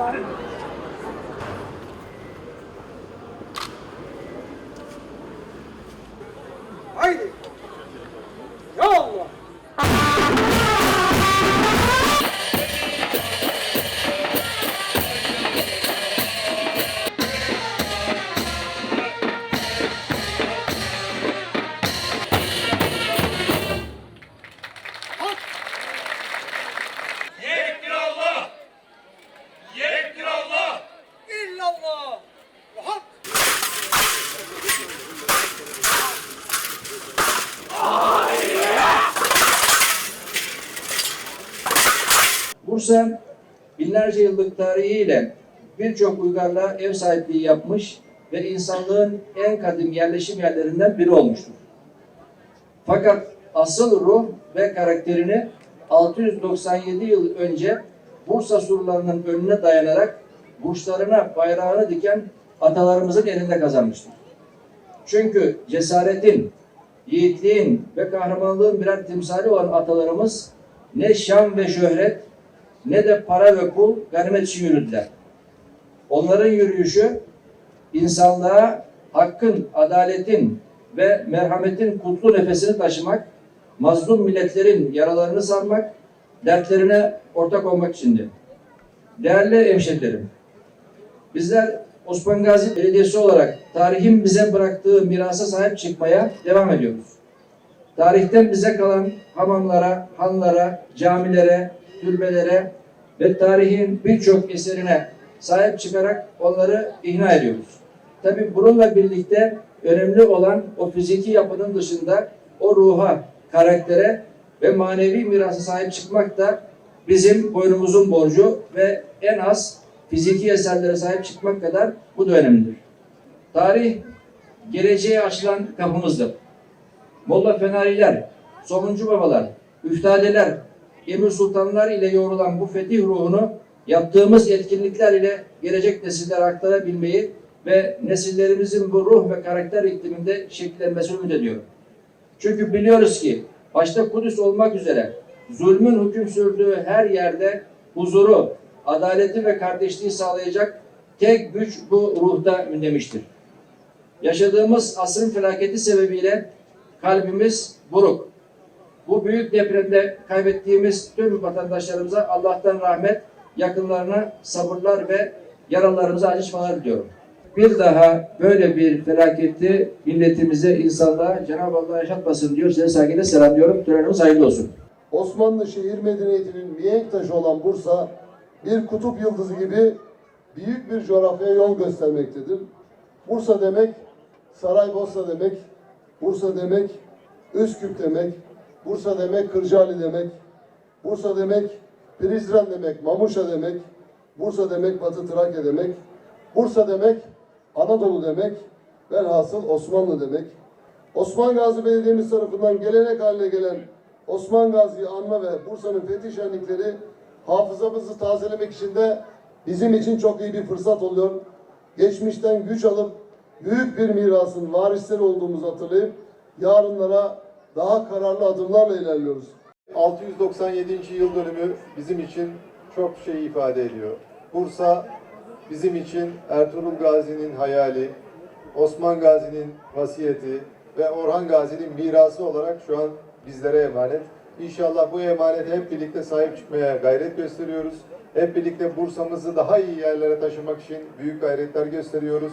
Merhaba. Bursa binlerce yıllık tarihiyle birçok uygarlığa ev sahipliği yapmış ve insanlığın en kadim yerleşim yerlerinden biri olmuştur. Fakat asıl ruh ve karakterini 697 yıl önce Bursa surlarının önüne dayanarak burçlarına bayrağını diken atalarımızın elinde kazanmıştır. Çünkü cesaretin, yiğitliğin ve kahramanlığın birer timsali olan atalarımız ne şan ve şöhret ne de para ve pul ganimet için yürüdüler. Onların yürüyüşü insanlığa hakkın, adaletin ve merhametin kutlu nefesini taşımak, mazlum milletlerin yaralarını sarmak, dertlerine ortak olmak içindi. Değerli hemşehrilerim, bizler Osman Gazi Belediyesi olarak tarihin bize bıraktığı mirasa sahip çıkmaya devam ediyoruz. Tarihten bize kalan hamamlara, hanlara, camilere, türbelere ve tarihin birçok eserine sahip çıkarak onları ihya ediyoruz. Tabi bununla birlikte önemli olan o fiziki yapının dışında o ruha, karaktere ve manevi mirasa sahip çıkmak da bizim boynumuzun borcu ve en az fiziki eserlere sahip çıkmak kadar bu da önemlidir. Tarih geleceğe açılan kapımızdır. Molla Fenariler, Somuncu Babalar, Üftadeler, Emir Sultanlar ile yoğrulan bu fetih ruhunu yaptığımız etkinlikler ile gelecek nesillere aktarabilmeyi ve nesillerimizin bu ruh ve karakter ikliminde şekillenmesini ümit ediyorum. Çünkü biliyoruz ki başta Kudüs olmak üzere zulmün hüküm sürdüğü her yerde huzuru, adaleti ve kardeşliği sağlayacak tek güç bu ruhta mündemiştir. Yaşadığımız asrın felaketi sebebiyle kalbimiz buruk. Bu büyük depremde kaybettiğimiz tüm vatandaşlarımıza Allah'tan rahmet, yakınlarına sabırlar ve yaralarımıza acı şifalar diliyorum. Bir daha böyle bir felaketi milletimize, insanlığa Cenab-ı Allah yaşatmasın diyor. Size saygıyla selamlıyorum. Törenimiz hayırlı olsun. Osmanlı şehir medeniyetinin mihenk taşı olan Bursa, bir kutup yıldızı gibi büyük bir coğrafyaya yol göstermektedir. Bursa demek, Saraybosna demek, Bursa demek, Üsküp demek, Bursa demek, Kırcaali demek, Bursa demek, Prizren demek, Mamuşa demek, Bursa demek, Batı Trakya demek, Bursa demek, Anadolu demek, velhasıl Osmanlı demek. Osman Gazi Belediye'miz tarafından gelenek haline gelen Osman Gazi'yi anma ve Bursa'nın fethi şenlikleri hafızamızı tazelemek için de bizim için çok iyi bir fırsat oluyor. Geçmişten güç alıp büyük bir mirasın varisleri olduğumuzu hatırlayıp yarınlara daha kararlı adımlarla ilerliyoruz. 697. yıl dönümü bizim için çok şey ifade ediyor. Bursa bizim için Ertuğrul Gazi'nin hayali, Osman Gazi'nin vasiyeti ve Orhan Gazi'nin mirası olarak şu an bizlere emanet. İnşallah bu emanete hep birlikte sahip çıkmaya gayret gösteriyoruz. Hep birlikte Bursa'mızı daha iyi yerlere taşımak için büyük gayretler gösteriyoruz.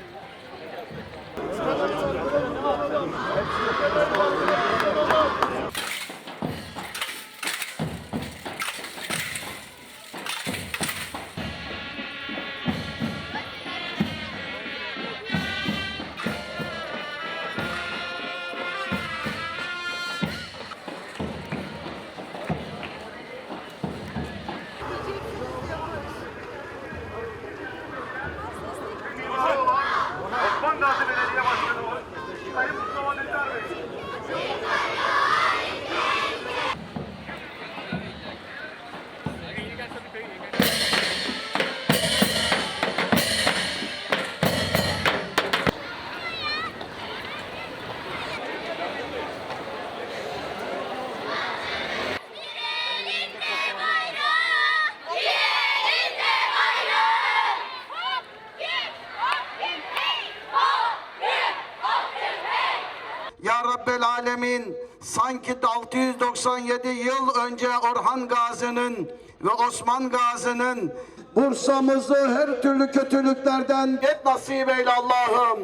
Rabbel Alemin sanki 697 yıl önce Orhan Gazi'nin ve Osman Gazi'nin Bursa'mızı her türlü kötülüklerden et nasip eyle Allah'ım.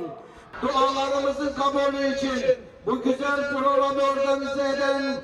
Dualarımızın kabulü için bu güzel programı organize eden